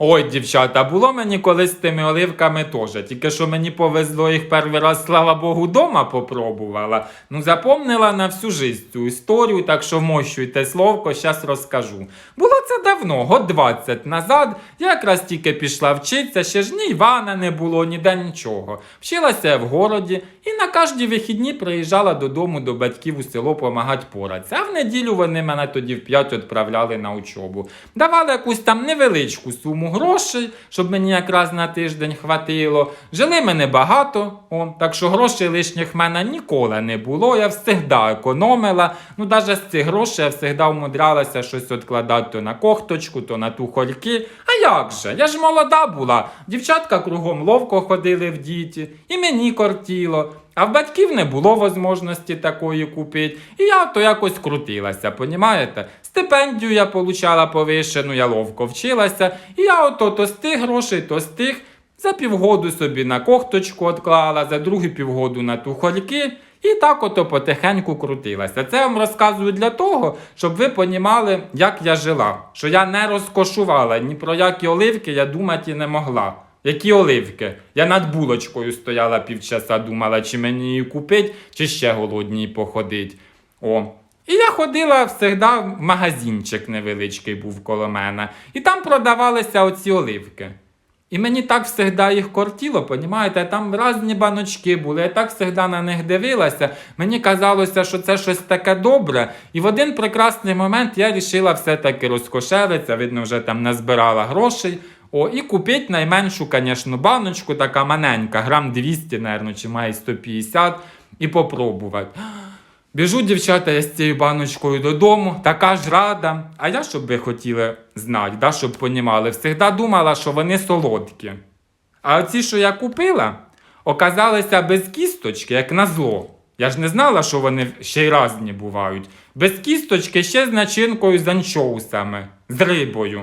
Ой, дівчата, було мені колись з тими оливками теж. Тільки що мені повезло їх перший раз, слава Богу, дома попробувала. Ну, запомнила на всю жизнь цю історію, так що вмощуйте словко, щас розкажу. Було це давно, год 20 назад. Я якраз тільки пішла вчитися, ще ж ні Івана не було, ніде нічого. Вчилася я в городі і на кожні вихідні приїжджала додому до батьків у село помагати поратися. А в неділю вони мене тоді в п'ять відправляли на учобу. Давали якусь там невеличку суму грошей, щоб мені якраз на тиждень хватило. Жили мене багато, о, так що грошей лишніх в мене ніколи не було. Я завжди економила. Ну, навіть з цих грошей я завжди умудрялася щось відкладати то на кохточку, то на тухольки. А як же? Я ж молода була. Дівчатка кругом ловко ходили в діті, і мені кортіло. А в батьків не було можливості такої купити. І я то якось крутилася, понімаєте? Стипендію я получала повишену, я ловко вчилася, і я ото то з тих грошей, то з тих за півгоду собі на кохточку отклала, за другу півгоду на тухольки. І так ото потихеньку крутилася. Це вам розказую для того, щоб ви понімали, як я жила. Що я не розкошувала, ні про які оливки я думати не могла. Які оливки? Я над булочкою стояла півчаса, думала, чи мені її купить, чи ще голодній походить. О. І я ходила завжди в магазинчик невеличкий був коло мене. І там продавалися оці оливки. І мені так завжди їх кортіло, понімаєте? Там різні баночки були, я так завжди на них дивилася. Мені казалося, що це щось таке добре. І в один прекрасний момент я вирішила все-таки розкошелитися, видно, вже там назбирала грошей. О, і купити найменшу, звісно, баночку, така маленька, грам 200, мабуть, чи має 150, і попробувати. Біжу, дівчата, я з цією баночкою додому, така ж рада. А я, щоб ви хотіли знати, да, щоб понімали, завжди думала, що вони солодкі. А оці, що я купила, оказалися без кісточки, як на зло. Я ж не знала, що вони ще й разні бувають. Без кісточки ще з начинкою з анчоусами, з рибою.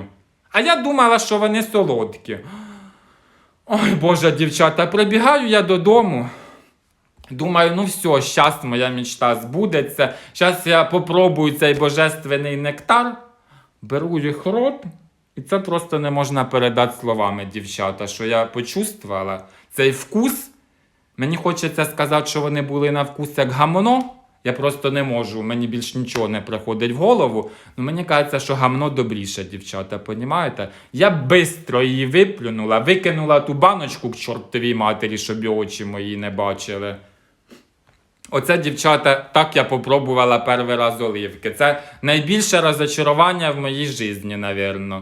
А я думала, що вони солодкі. Ой, Боже, дівчата, прибігаю я додому. Думаю, ну все, щас моя мечта збудеться. Щас я попробую цей божественний нектар, беру їх рот, і це просто не можна передати словами, дівчата, що я почувствувала цей вкус. Мені хочеться сказати, що вони були на вкус як гамно. Я просто не можу, мені більш нічого не приходить в голову. Ну мені кажеться, що гамно добріше, дівчата, понімаєте? Я бистро її виплюнула, викинула ту баночку к чортовій матері, щоб і очі мої не бачили. Оце, дівчата, так я попробувала перший раз оливки. Це найбільше розочарування в моїй житті, напевно.